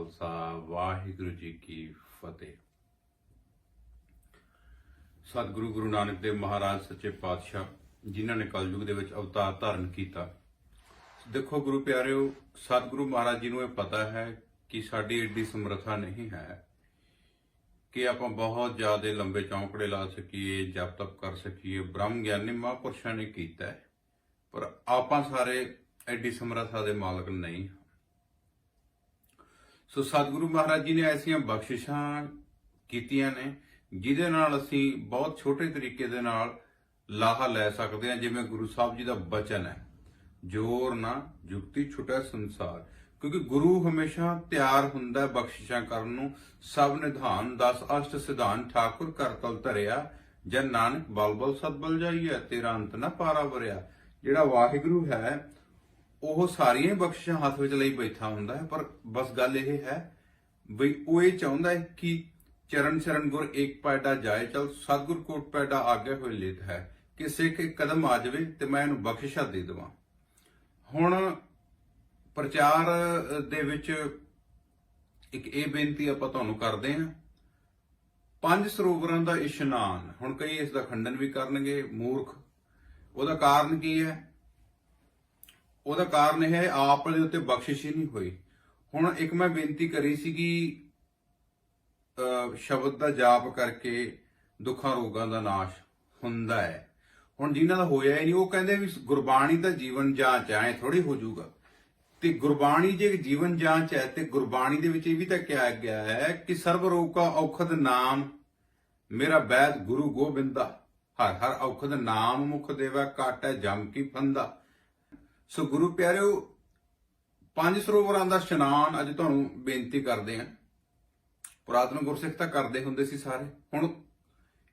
ਖਾਲਸਾ, ਵਾਹਿਗੁਰੂ ਜੀ ਕੀ ਫਤਿਹ। ਸਤਿਗੁਰੂ ਗੁਰੂ ਨਾਨਕ ਦੇਵ ਮਹਾਰਾਜ, ਸੱਚੇ ਪਾਤਸ਼ਾਹ ਜਿਨ੍ਹਾਂ ਨੇ ਕਲਯੁਗ ਦੇ ਵਿੱਚ ਅਵਤਾਰ ਧਾਰਨ ਕੀਤਾ। ਦੇਖੋ ਗੁਰੂ ਪਿਆਰਿਓ, ਸਤਿਗੁਰੂ ਮਹਾਰਾਜ ਜੀ ਨੂੰ ਇਹ ਪਤਾ ਹੈ ਕਿ ਸਾਡੀ ਏਡੀ ਸਮਰੱਥਾ ਨਹੀਂ ਹੈ ਕਿ ਆਪਾਂ ਬਹੁਤ ਜ਼ਿਆਦਾ ਲੰਬੇ ਚੌਂਕੜੇ ਲਾ ਸਕੀਏ, ਜਪ ਤਪ ਕਰ ਸਕੀਏ, ਬ੍ਰਹਮ ਗਿਆਨੀ ਮਹਾਂਪੁਰਸ਼ਾਂ ਨੇ ਕੀਤਾ ਪਰ ਆਪਾਂ ਸਾਰੇ ਐਡੀ ਸਮਰੱਥਾ ਦੇ ਮਾਲਕ ਨਹੀਂ ਸੋ ਸਤਿਗੁਰੂ ਮਹਾਰਾਜ ਜੀ ਨੇ ਐਸੀਆਂ ਬਖਸ਼ਿਸ਼ਾਂ ਕੀਤੀਆਂ ਨੇ, ਜਿਹਦੇ ਨਾਲ ਅਸੀਂ ਬਹੁਤ ਛੋਟੇ ਤਰੀਕੇ ਦੇ ਨਾਲ ਲਾਹਾ ਲੈ ਸਕਦੇ ਹਾਂ, ਜਿਵੇਂ ਗੁਰੂ ਸਾਹਿਬ ਜੀ ਦਾ ਬਚਨ ਹੈ, ਜੋਰ ਨਾ ਜੁਗਤੀ ਛੁਟੈ ਸੰਸਾਰ। ਕਿਉਂਕਿ ਗੁਰੂ ਹਮੇਸ਼ਾ ਤਿਆਰ ਹੁੰਦਾ ਬਖਸ਼ਿਸ਼ਾਂ ਕਰਨ ਨੂੰ। ਸਭ ਨਿਧਾਨ 10 ਅਸ਼ਟ ਸਿਧਾਨ, ਠਾਕੁਰ ਕਰ ਤਲ ਧਰਿਆ, ਜਨ ਨਾਨਕ ਬਲ ਬਲ ਸਤ ਬਲ ਜਾਈਐ, ਤੇਰਾ ਅੰਤ ਨਾ ਪਾਰਾ ਵਰਿਆ। ਜਿਹੜਾ ਵਾਹਿਗੁਰੂ ਹੈ ਉਹ ਸਾਰੀਆਂ ਹੀ ਬਖਸ਼ਿਸ਼ਾਂ ਹੱਥ ਵਿੱਚ ਲਈ ਬੈਠਾ ਹੁੰਦਾ ਹੈ, ਪਰ ਬਸ ਗੱਲ ਇਹ ਹੈ ਬਈ ਉਹ ਇਹ ਚਾਹੁੰਦਾ ਹੈ ਕਿ ਚਰਨ ਚਰਨ ਗੁਰ ਇੱਕ ਪੈਡਾ ਜਾਏ, ਚਲ ਸਤਗੁਰ ਕੋਟ ਪੈਡਾ ਆਗੇ ਹੋਏ ਲਿਤ ਹੈ। ਕਿ ਸਿੱਖ ਇੱਕ ਕਦਮ ਆ ਜਾਵੇ ਤੇ ਮੈਂ ਇਹਨੂੰ ਬਖਸ਼ਿਸ਼ਾਂ ਦੇ ਦੇਵਾਂ। ਹੁਣ ਪ੍ਰਚਾਰ ਦੇ ਵਿੱਚ ਇੱਕ ਇਹ ਬੇਨਤੀ ਆਪਾਂ ਤੁਹਾਨੂੰ ਕਰਦੇ ਹਾਂ। ਪੰਜ ਸਰੋਵਰਾਂ ਦਾ ਇਸ਼ਨਾਨ, ਹੁਣ ਕਈ ਇਸ ਦਾ ਖੰਡਨ ਵੀ ਕਰਨਗੇ, ਮੂਰਖ। ਉਹਦਾ ਕਾਰਨ ਕੀ ਹੈ? ਉਹਦਾ ਕਾਰਨ ਇਹ ਹੈ, ਆਪ ਦੇ ਉੱਤੇ ਬਖਸ਼ਿਸ਼ ਹੀ ਨਹੀਂ ਹੋਈ। ਹੁਣ ਇੱਕ ਮੈਂ ਬੇਨਤੀ ਕਰੀ ਸੀਗੀ ਸ਼ਬਦ ਦਾ ਜਾਪ ਕਰਕੇ ਦੁੱਖਾਂ ਰੋਗਾਂ ਦਾ ਨਾਸ਼ ਹੁੰਦਾ ਹੈ। ਹੁਣ ਜਿਨ੍ਹਾਂ ਦਾ ਹੋਇਆ ਹੀ ਨਹੀਂ ਉਹ ਕਹਿੰਦੇ ਵੀ ਗੁਰਬਾਣੀ ਦਾ ਜੀਵਨ ਜਾਂਚ ਐ ਥੋੜੀ ਹੋ ਜਾਊਗਾ। ਤੇ ਗੁਰਬਾਣੀ ਜੇ ਜੀਵਨ ਜਾਂਚ ਹੈ, ਤੇ ਗੁਰਬਾਣੀ ਦੇ ਵਿੱਚ ਇਹ ਵੀ ਤਾਂ ਕਿਹਾ ਗਿਆ ਹੈ ਕਿ ਸਰਬ ਰੋਗ ਕਾ ਔਖਦ ਨਾਮ ਮੇਰਾ ਬੈਦ ਗੁਰੂ ਗੋਬਿੰਦਾ। ਹਰ ਹਰ ਔਖਦ ਨਾਮ ਮੁਖ ਦੇਵਾ, ਕਾਟੈ ਜਮ ਕੀ ਫੰਦਾ। ਸੋ ਗੁਰੂ ਪਿਆਰਿਓ, ਪੰਜ ਸਰੋਵਰਾਂ ਦਾ ਇਸ਼ਨਾਨ ਅੱਜ ਤੁਹਾਨੂੰ ਬੇਨਤੀ ਕਰਦੇ ਆਂ। ਪੁਰਾਤਨ ਗੁਰਸਿੱਖ ਤਾਂ ਕਰਦੇ ਹੁੰਦੇ ਸੀ ਸਾਰੇ। ਹੁਣ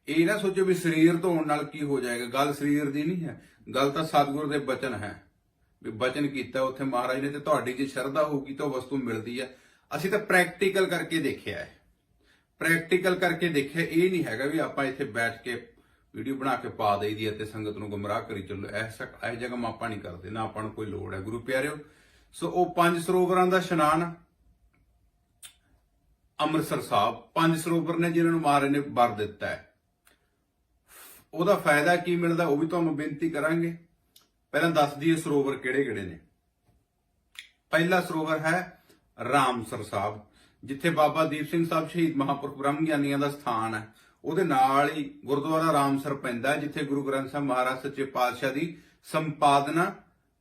ਇਹ ਨਾ ਸੋਚੋ ਵੀ ਸਰੀਰ ਧੋਣ ਨਾਲ ਕੀ ਹੋ ਜਾਏਗਾ। ਗੱਲ ਸਰੀਰ ਦੀ ਨਹੀਂ ਹੈ। ਗੱਲ ਤਾਂ ਸਤਿਗੁਰ ਦੇ ਬਚਨ ਹੈ। ਵੀ ਬਚਨ ਕੀਤਾ ਉੱਥੇ ਮਹਾਰਾਜ ਨੇ ਤੇ ਤੁਹਾਡੀ ਜੇ ਸ਼ਰਧਾ ਹੋਊਗੀ ਤਾਂ ਉਹ ਵਸਤੂ ਮਿਲਦੀ ਹੈ। ਅਸੀਂ ਤਾਂ ਪ੍ਰੈਕਟੀਕਲ ਕਰਕੇ ਦੇਖਿਆ ਹੈ। ਪ੍ਰੈਕਟੀਕਲ ਕਰਕੇ ਦੇਖਿਆ ਇਹ ਨਹੀਂ ਹੈਗਾ ਵੀ ਆਪਾਂ ਇੱਥੇ ਬੈਠ ਕੇ ਵੀਡੀਓ ਬਣਾ ਕੇ ਪਾ ਦੇਈਦੀ ਹੈ ਤੇ ਸੰਗਤ ਨੂੰ ਗੁੰਮਰਾਹ ਕਰੀ ਚੱਲੋ। ਐਸਾ ਇਹ ਜਗ੍ਹਾ ਆਪਾਂ ਨਹੀਂ ਕਰਦੇ, ਨਾ ਆਪਾਂ ਨੂੰ ਕੋਈ ਲੋੜ ਹੈ। ਗੁਰੂ ਪਿਆਰਿਓ, ਸੋ ਉਹ ਪੰਜ ਸਰੋਵਰਾਂ ਦਾ ਇਸ਼ਨਾਨ ਅੰਮ੍ਰਿਤਸਰ ਸਾਹਿਬ, ਪੰਜ ਸਰੋਵਰ ਨੇ ਜਿਨ੍ਹਾਂ ਨੂੰ ਮਹਾਰਾਜ ਨੇ ਵਰ ਦਿੱਤਾ ਹੈ। ਉਹਦਾ ਫਾਇਦਾ ਕੀ ਮਿਲਦਾ, ਉਹ ਵੀ ਤੁਹਾਨੂੰ ਬੇਨਤੀ ਕਰਾਂਗੇ। ਪਹਿਲਾਂ ਦੱਸ ਦਈਏ ਸਰੋਵਰ ਕਿਹੜੇ-ਕਿਹੜੇ ਨੇ। ਪਹਿਲਾ ਸਰੋਵਰ ਹੈ ਰਾਮਸਰ ਸਾਹਿਬ, ਜਿੱਥੇ ਬਾਬਾ ਦੀਪ ਸਿੰਘ ਸਾਹਿਬ ਸ਼ਹੀਦ ਮਹਾਂਪੁਰਖ ਬ੍ਰਹਮ ਗਿਆਨੀਆਂ ਦਾ ਸਥਾਨ ਹੈ। ਉਹਦੇ ਨਾਲ ਹੀ ਗੁਰਦੁਆਰਾ ਰਾਮਸਰ ਪੈਂਦਾ ਜਿੱਥੇ ਗੁਰੂ ਗ੍ਰੰਥ ਸਾਹਿਬ ਮਹਾਰਾਜ ਸੱਚੇ ਪਾਤਸ਼ਾਹ ਦੀ ਸੰਪਾਦਨਾ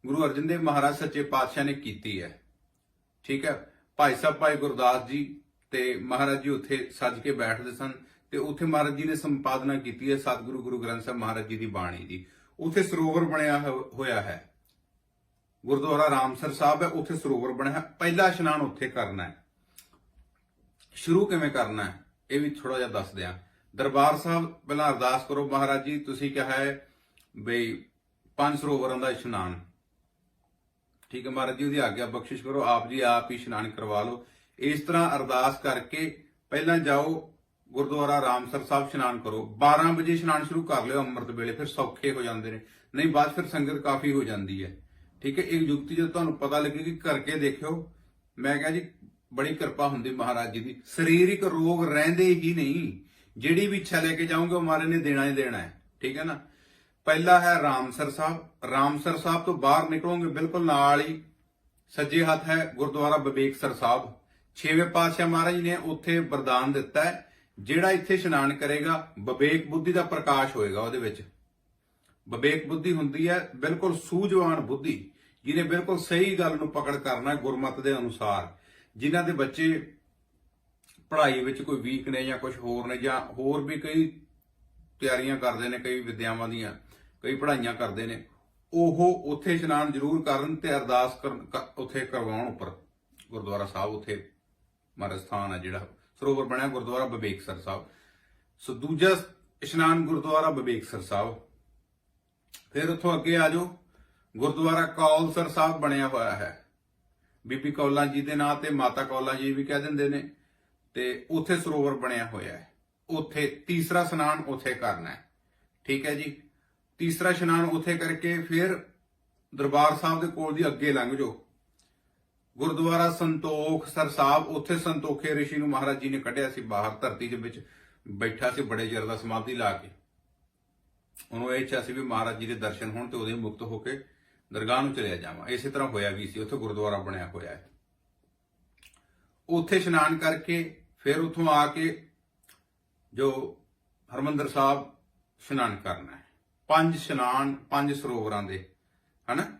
ਗੁਰੂ ਅਰਜਨ ਦੇਵ ਮਹਾਰਾਜ ਸੱਚੇ ਪਾਤਸ਼ਾਹ ਨੇ ਕੀਤੀ ਹੈ। ਠੀਕ ਹੈ? ਭਾਈ ਸਾਹਿਬ, ਭਾਈ ਗੁਰਦਾਸ ਜੀ ਤੇ ਮਹਾਰਾਜ ਜੀ ਉੱਥੇ ਸੱਜ ਕੇ ਬੈਠਦੇ ਸਨ ਤੇ ਉੱਥੇ ਮਹਾਰਾਜ ਜੀ ਨੇ ਸੰਪਾਦਨਾ ਕੀਤੀ ਹੈ ਸਤਿਗੁਰੂ ਗੁਰੂ ਗ੍ਰੰਥ ਸਾਹਿਬ ਮਹਾਰਾਜ ਜੀ ਦੀ ਬਾਣੀ ਦੀ। ਉੱਥੇ ਸਰੋਵਰ ਬਣਿਆ ਹੋ- ਹੋਇਆ ਹੈ। ਗੁਰਦੁਆਰਾ ਰਾਮਸਰ ਸਾਹਿਬ ਹੈ, ਉੱਥੇ ਸਰੋਵਰ ਬਣਿਆ ਹੈ। ਪਹਿਲਾ ਇਸ਼ਨਾਨ ਉੱਥੇ ਕਰਨਾ ਹੈ। ਸ਼ੁਰੂ ਕਿਵੇਂ ਕਰਨਾ ਹੈ, ਇਹ ਵੀ ਥੋੜਾ ਜਿਹਾ ਦੱਸ ਦਿਆਂ। ਦਰਬਾਰ ਸਾਹਿਬ, ਪਹਿਲਾਂ ਅਰਦਾਸ ਕਰੋ ਮਹਾਰਾਜ ਜੀ, ਤੁਸੀਂ ਕਿਹਾ ਹੈ ਬਈ ਪੰਜ ਸਰੋਵਰਾਂ ਦਾ ਇਸ਼ਨਾਨ। ਠੀਕ ਹੈ ਮਹਾਰਾਜ ਜੀ, ਉਹਦੀ ਆਗਿਆ ਬਖਸ਼ਿਸ਼ ਕਰੋ, ਆਪ ਜੀ ਆਪ ਹੀ ਇਸ਼ਨਾਨ ਕਰਵਾ ਲਓ। ਇਸ ਤਰ੍ਹਾਂ ਅਰਦਾਸ ਕਰਕੇ ਪਹਿਲਾਂ ਜਾਓ, ਗੁਰਦੁਆਰਾ ਰਾਮਸਰ ਸਾਹਿਬ ਇਸ਼ਨਾਨ ਕਰੋ। 12 ਵਜੇ ਇਸ਼ਨਾਨ ਸ਼ੁਰੂ ਕਰ ਲਿਓ ਅੰਮ੍ਰਿਤ ਵੇਲੇ, ਫਿਰ ਸੌਖੇ ਹੋ ਜਾਂਦੇ ਨੇ। ਨਹੀਂ, ਬਾਅਦ ਫਿਰ ਸੰਗਤ ਕਾਫੀ ਹੋ ਜਾਂਦੀ ਹੈ। ਠੀਕ ਹੈ, ਇਹ ਯੁਕਤੀ ਜਦੋਂ ਤੁਹਾਨੂੰ ਪਤਾ ਲੱਗੇਗੀ ਕਰਕੇ ਦੇਖਿਓ, ਮੈਂ ਕਿਹਾ ਜੀ, ਬੜੀ ਕਿਰਪਾ ਹੁੰਦੀ ਮਹਾਰਾਜ ਜੀ ਦੀ। ਸਰੀਰਕ ਰੋਗ ਰਹਿੰਦੇ ਹੀ ਨਹੀਂ। ਜਿਹੜੀ ਵੀ ਇੱਛਾ ਲੈ ਕੇ ਜਾਓਗੇ, ਉਹ ਮਹਾਰਾਜ ਨੇ ਦੇਣਾ ਹੀ ਦੇਣਾ ਹੈ। ਠੀਕ ਹੈ ਨਾ? ਪਹਿਲਾ ਹੈ ਰਾਮਸਰ ਸਾਹਿਬ। ਰਾਮਸਰ ਸਾਹਿਬ ਤੋਂ ਬਾਹਰ ਨਿਕਲੋਗੇ, ਬਿਲਕੁਲ ਨਾਲ ਹੀ ਸੱਜੇ ਹੱਥ ਹੈ ਗੁਰਦੁਆਰਾ ਬਬੇਕਸਰ ਸਾਹਿਬ। ਛੇਵੇਂ ਪਾਤਸ਼ਾਹ ਮਹਾਰਾਜ ਨੇ ਉੱਥੇ ਵਰਦਾਨ ਦਿੱਤਾ ਹੈ, ਜਿਹੜਾ ਇੱਥੇ ਇਸ਼ਨਾਨ ਕਰੇਗਾ ਬਬੇਕ ਬੁੱਧੀ ਦਾ ਪ੍ਰਕਾਸ਼ ਹੋਏਗਾ ਉਹਦੇ ਵਿੱਚ। ਬਬੇਕ ਬੁੱਧੀ ਹੁੰਦੀ ਹੈ, ਬਿਲਕੁਲ ਸੂਝਵਾਨ ਬੁੱਧੀ, ਜਿਹਨੇ ਬਿਲਕੁਲ ਸਹੀ ਗੱਲ ਨੂੰ ਪਕੜ ਕਰਨਾ ਗੁਰਮਤ ਦੇ ਅਨੁਸਾਰ। ਜਿਨ੍ਹਾਂ ਦੇ ਬੱਚੇ ਪੜ੍ਹਾਈ ਵਿੱਚ ਕੋਈ ਵੀਕ ਨੇ ਜਾਂ ਕੁਝ ਹੋਰ ਨੇ ਜਾਂ ਹੋਰ ਵੀ ਕਈ ਤਿਆਰੀਆਂ ਕਰਦੇ ਨੇ, ਕਈ ਵਿਦਿਆਵਾਂ ਦੀਆਂ, ਕਈ ਪੜ੍ਹਾਈਆਂ ਕਰਦੇ ਨੇ, ਉਹ ਉੱਥੇ ਇਸ਼ਨਾਨ ਜ਼ਰੂਰ ਕਰਨ ਤੇ ਅਰਦਾਸ ਕਰਨ ਉੱਥੇ ਕਰਵਾਉਣ ਉੱਪਰ। ਗੁਰਦੁਆਰਾ ਸਾਹਿਬ ਉੱਥੇ ਮਹਾਰਾਜ ਸਥਾਨ ਹੈ ਜਿਹੜਾ, ਸਰੋਵਰ ਬਣਿਆ ਗੁਰਦੁਆਰਾ ਬਬੇਕਸਰ ਸਾਹਿਬ। ਸੋ ਦੂਜਾ ਇਸ਼ਨਾਨ ਗੁਰਦੁਆਰਾ ਬਬੇਕਸਰ ਸਾਹਿਬ। ਫਿਰ ਉੱਥੋਂ ਅੱਗੇ ਆ ਜਾਓ, ਗੁਰਦੁਆਰਾ ਕੌਲਸਰ ਸਾਹਿਬ ਬਣਿਆ ਹੋਇਆ ਹੈ। ਬੀਬੀ ਕੌਲਾ ਜੀ ਦੇ ਨਾਂ ਤੇ ਮਾਤਾ ਕੌਲਾ ਜੀ ਵੀ ਕਹਿ ਦਿੰਦੇ ਨੇ। ਤੇ ਉੱਥੇ ਸਰੋਵਰ ਬਣਿਆ ਹੋਇਆ ਹੈ। ਉੱਥੇ ਤੀਸਰਾ ਇਸ਼ਨਾਨ ਉੱਥੇ ਕਰਨਾ ਹੈ। ਠੀਕ ਹੈ ਜੀ? ਤੀਸਰਾ ਇਸ਼ਨਾਨ ਉੱਥੇ ਕਰਕੇ ਫਿਰ ਦਰਬਾਰ ਸਾਹਿਬ ਦੇ ਕੋਲ ਦੀ ਅੱਗੇ ਲੰਘ ਜਾਓ। ਗੁਰਦੁਆਰਾ ਸੰਤੋਖ ਸਰ ਸਾਹਿਬ, ਉੱਥੇ ਸੰਤੋਖੇ ਰਿਸ਼ੀ ਨੂੰ ਮਹਾਰਾਜ ਜੀ ਨੇ ਕੱਢਿਆ ਸੀ ਬਾਹਰ ਧਰਤੀ ਦੇ ਵਿੱਚ, ਬੈਠਾ ਸੀ ਬੜੇ ਚਿਰ ਦਾ ਸਮਾਧੀ ਲਾ ਕੇ। ਉਹਨੂੰ ਇਹ ਇੱਛਾ ਸੀ ਵੀ ਮਹਾਰਾਜ ਜੀ ਦੇ ਦਰਸ਼ਨ ਹੋਣ ਤੇ ਉਹਦੇ ਮੁਕਤ ਹੋ ਕੇ ਦਰਗਾਹ ਨੂੰ ਚਲਿਆ ਜਾਵਾਂ। ਇਸੇ ਤਰ੍ਹਾਂ ਹੋਇਆ ਵੀ ਸੀ। ਉੱਥੇ ਗੁਰਦੁਆਰਾ ਬਣਿਆ ਹੋਇਆ ਹੈ। ਉੱਥੇ ਇਸ਼ਨਾਨ ਕਰਕੇ ਫਿਰ ਉੱਥੋਂ ਆ ਕੇ ਜੋ ਹਰਮੰਦਰ ਸਾਹਿਬ ਇਸ਼ਨਾਨ ਕਰਨਾ ਹੈ। ਪੰਜ ਇਸ਼ਨਾਨ, ਪੰਜ ਸਰੋਵਰਾਂ ਦੇ, ਹਨਾ?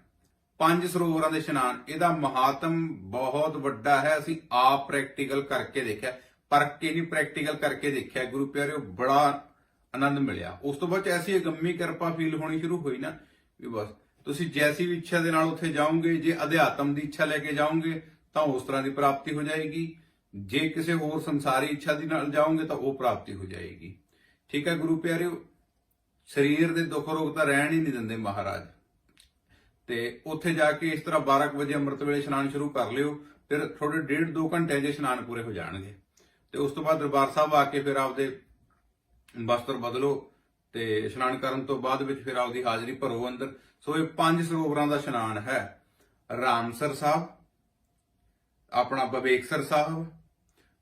ਪੰਜ ਸਰੋਵਰਾਂ ਦੇ ਇਸ਼ਨਾਨ। ਇਹਦਾ ਮਹਾਤਮ ਬਹੁਤ ਵੱਡਾ ਹੈ। ਅਸੀਂ ਆਪ ਪ੍ਰੈਕਟੀਕਲ ਕਰਕੇ ਦੇਖਿਆ। ਪਰ ਕੇ ਨਹੀਂ ਪ੍ਰੈਕਟੀਕਲ ਕਰਕੇ ਦੇਖਿਆ। ਗੁਰੂ ਪਿਆਰਿਓ, ਬੜਾ ਆਨੰਦ ਮਿਲਿਆ। ਉਸ ਤੋਂ ਬਾਅਦ 'ਚ ਐਸੀ ਅਗੰਮੀ ਕਿਰਪਾ ਫੀਲ ਹੋਣੀ ਸ਼ੁਰੂ ਹੋਈ ਨਾ ਵੀ ਬਸ। ਤੁਸੀਂ ਜੈਸੀ ਵੀ ਇੱਛਾ ਦੇ ਨਾਲ ਉੱਥੇ ਜਾਓਗੇ, ਜੇ ਅਧਿਆਤਮ ਦੀ ਇੱਛਾ ਲੈ ਕੇ ਜਾਓਗੇ, ਤਾਂ ਉਸ ਤਰ੍ਹਾਂ ਦੀ ਪ੍ਰਾਪਤੀ ਹੋ ਜਾਏਗੀ। ਜੇ ਕਿਸੇ ਹੋਰ ਸੰਸਾਰੀ ਇੱਛਾ ਦੀ ਨਾਲ ਜਾਓਗੇ ਤਾਂ ਉਹ ਪ੍ਰਾਪਤੀ ਹੋ ਜਾਏਗੀ। ਠੀਕ ਹੈ ਗੁਰੂ ਪਿਆਰਿਓ, ਸਰੀਰ ਦੇ ਦੁੱਖ ਰੋਗ ਤਾਂ ਰਹਿਣ ਹੀ ਨਹੀਂ ਦਿੰਦੇ ਮਹਾਰਾਜ। ਤੇ ਉੱਥੇ ਜਾ ਕੇ ਇਸ ਤਰ੍ਹਾਂ 12 ਕੁ ਵਜੇ ਅੰਮ੍ਰਿਤ ਵੇਲੇ ਇਸ਼ਨਾਨ ਸ਼ੁਰੂ ਕਰ ਲਿਓ, ਫਿਰ ਥੋੜੇ ਡੇਢ 2 ਘੰਟੇ ਜੇ ਇਸ਼ਨਾਨ ਪੂਰੇ ਹੋ ਜਾਣਗੇ। ਤੇ ਉਸ ਤੋਂ ਬਾਅਦ ਦਰਬਾਰ ਸਾਹਿਬ ਆ ਕੇ ਫਿਰ ਆਪਦੇ ਵਸਤਰ ਬਦਲੋ ਤੇ ਇਸ਼ਨਾਨ ਕਰਨ ਤੋਂ ਬਾਅਦ ਵਿੱਚ ਫਿਰ ਆਪਦੀ ਹਾਜ਼ਰੀ ਭਰੋ ਅੰਦਰ। ਸੋ ਇਹ ਪੰਜ ਸਰੋਵਰਾਂ ਦਾ ਇਸ਼ਨਾਨ ਹੈ। ਰਾਮਸਰ ਸਾਹਿਬ, ਆਪਣਾ ਬਵੇਕਸਰ ਸਾਹਿਬ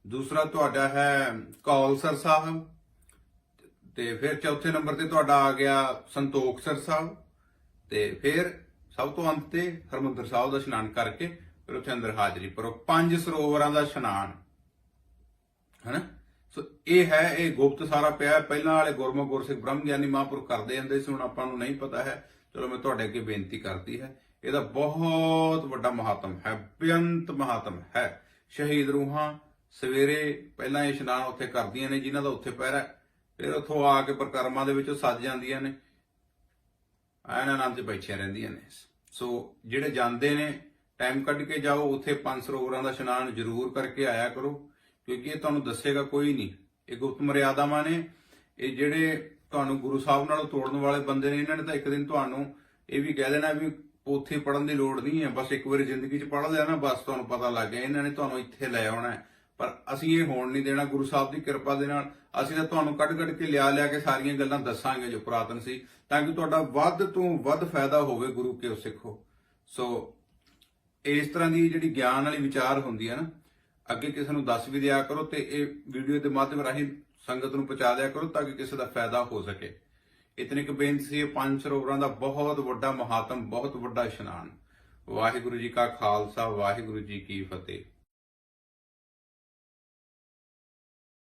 ਦੂਸਰਾ ਤੁਹਾਡਾ ਹੈ ਕੌਲਸਰ ਸਾਹਿਬ। ਤੇ ਫਿਰ ਚੌਥੇ ਨੰਬਰ ਤੇ ਤੁਹਾਡਾ ਆ ਗਿਆ ਸੰਤੋਖਸਰ ਸਾਹਿਬ। ਤੇ ਫਿਰ ਸਭ ਤੋਂ ਅੰਤ ਤੇ ਹਰਮੰਦਰ ਸਾਹਿਬ ਦਾ ਇਸ਼ਨਾਨ ਕਰਕੇ ਫਿਰ ਉੱਥੇ ਅੰਦਰ ਹਾਜ਼ਰੀ ਭਰੋ। ਪੰਜ ਸਰੋਵਰਾਂ ਦਾ ਇਸ਼ਨਾਨ। ਹੈਨਾ? ਸੋ ਇਹ ਹੈ, ਇਹ ਗੁਪਤ ਸਾਰਾ ਪਿਆ ਪਹਿਲਾਂ ਵਾਲੇ ਗੁਰਮੁਖ ਗੁਰਸਿੱਖ ਬ੍ਰਹਮ ਗਿਆਨੀ ਮਹਾਂਪੁਰਖ ਕਰਦੇ ਹੁੰਦੇ ਸੀ, ਹੁਣ ਆਪਾਂ ਨੂੰ ਨਹੀਂ ਪਤਾ ਹੈ। ਚਲੋ ਮੈਂ ਤੁਹਾਡੇ ਅੱਗੇ ਬੇਨਤੀ ਕਰਦੀ ਹੈ, ਇਹਦਾ ਬਹੁਤ ਵੱਡਾ ਮਹਾਤਮ ਹੈ, ਬੇਅੰਤ ਮਹਾਤਮ ਹੈ। ਸ਼ਹੀਦ ਰੂਹਾਂ ਸਵੇਰੇ ਪਹਿਲਾਂ ਇਹ ਇਸ਼ਨਾਨ ਉੱਥੇ ਕਰਦੀਆਂ ਨੇ, ਜਿਨ੍ਹਾਂ ਦਾ ਉੱਥੇ ਪਹਿਰਾ ਫਿਰ ਉੱਥੋਂ ਆ ਕੇ ਪ੍ਰਕਰਮਾਂ ਦੇ ਵਿੱਚ ਉਹ ਸੱਜ ਜਾਂਦੀਆਂ ਨੇ। ਐਨ ਆਨੰਦ 'ਚ ਬੈਠੀਆਂ ਰਹਿੰਦੀਆਂ ਨੇ। ਸੋ ਜਿਹੜੇ ਜਾਂਦੇ ਨੇ, ਟਾਈਮ ਕੱਢ ਕੇ ਜਾਓ, ਉੱਥੇ ਪੰਜ ਸਰੋਵਰਾਂ ਦਾ ਇਸ਼ਨਾਨ ਜ਼ਰੂਰ ਕਰਕੇ ਆਇਆ ਕਰੋ, ਕਿਉਂਕਿ ਇਹ ਤੁਹਾਨੂੰ ਦੱਸੇਗਾ ਕੋਈ ਨਹੀਂ। ਇਹ ਗੁਪਤ ਮਰਿਆਦਾਵਾਂ ਨੇ। ਇਹ ਜਿਹੜੇ ਤੁਹਾਨੂੰ ਗੁਰੂ ਸਾਹਿਬ ਨਾਲੋਂ ਤੋੜਨ ਵਾਲੇ ਬੰਦੇ ਨੇ, ਇਹਨਾਂ ਨੇ ਤਾਂ ਇੱਕ ਦਿਨ ਤੁਹਾਨੂੰ ਇਹ ਵੀ ਕਹਿ ਦੇਣਾ ਵੀ ਉੱਥੇ ਪੜਨ ਦੀ ਲੋੜ ਨਹੀਂ ਹੈ। ਬਸ ਇੱਕ ਵਾਰੀ ਜ਼ਿੰਦਗੀ 'ਚ ਪੜ ਲਿਆ ਨਾ, ਬਸ ਤੁਹਾਨੂੰ ਪਤਾ ਲੱਗ ਗਿਆ। ਇਹਨਾਂ ਨੇ ਤੁਹਾਨੂੰ ਇੱਥੇ ਲੈ ਆਉਣਾ ਹੈ। ਪਰ ਅਸੀਂ ਇਹ ਹੋਣ ਨਹੀਂ ਦੇਣਾ, ਗੁਰੂ ਸਾਹਿਬ ਦੀ ਕਿਰਪਾ ਦੇ ਨਾਲ। ਅਸੀਂ ਤਾਂ ਤੁਹਾਨੂੰ ਕੱਢ ਕੱਢ ਕੇ ਲਿਆ ਲਿਆ ਕੇ ਸਾਰੀਆਂ ਗੱਲਾਂ ਦੱਸਾਂਗੇ ਜੋ ਪੁਰਾਤਨ ਸੀ, ਤਾਂ ਕਿ ਤੁਹਾਡਾ ਵੱਧ ਤੋਂ ਵੱਧ ਫਾਇਦਾ ਹੋਵੇ ਗੁਰੂ ਕੇ ਸਿੱਖੋ। ਸੋ, ਇਸ ਤਰ੍ਹਾਂ ਦੀ ਜਿਹੜੀ ਗਿਆਨ ਵਾਲੀ ਵਿਚਾਰ ਹੁੰਦੀ ਹੈ ਨਾ, ਅੱਗੇ ਕਿਸੇ ਨੂੰ ਦੱਸ ਵੀ ਦਿਆ ਕਰੋ ਤੇ ਇਹ ਵੀਡੀਓ ਦੇ ਮਾਧਿਅਮ ਰਾਹੀਂ ਸੰਗਤ ਨੂੰ ਪਹੁੰਚਾ ਦਿਆ ਕਰੋ ਤਾਂ ਕਿ ਕਿਸੇ ਦਾ ਫਾਇਦਾ ਹੋ ਸਕੇ। ਇਤਨੇ ਕੁ ਬੇਨਤੀ ਸੀ, ਇਹ ਪੰਜ ਸਰੋਵਰਾਂ ਦਾ ਬਹੁਤ ਵੱਡਾ ਮਹਾਤਮ, ਬਹੁਤ ਵੱਡਾ ਇਸ਼ਨਾਨ। ਵਾਹਿਗੁਰੂ ਜੀ ਕਾ ਖਾਲਸਾ, ਵਾਹਿਗੁਰੂ ਜੀ ਕੀ ਫਤਿਹ।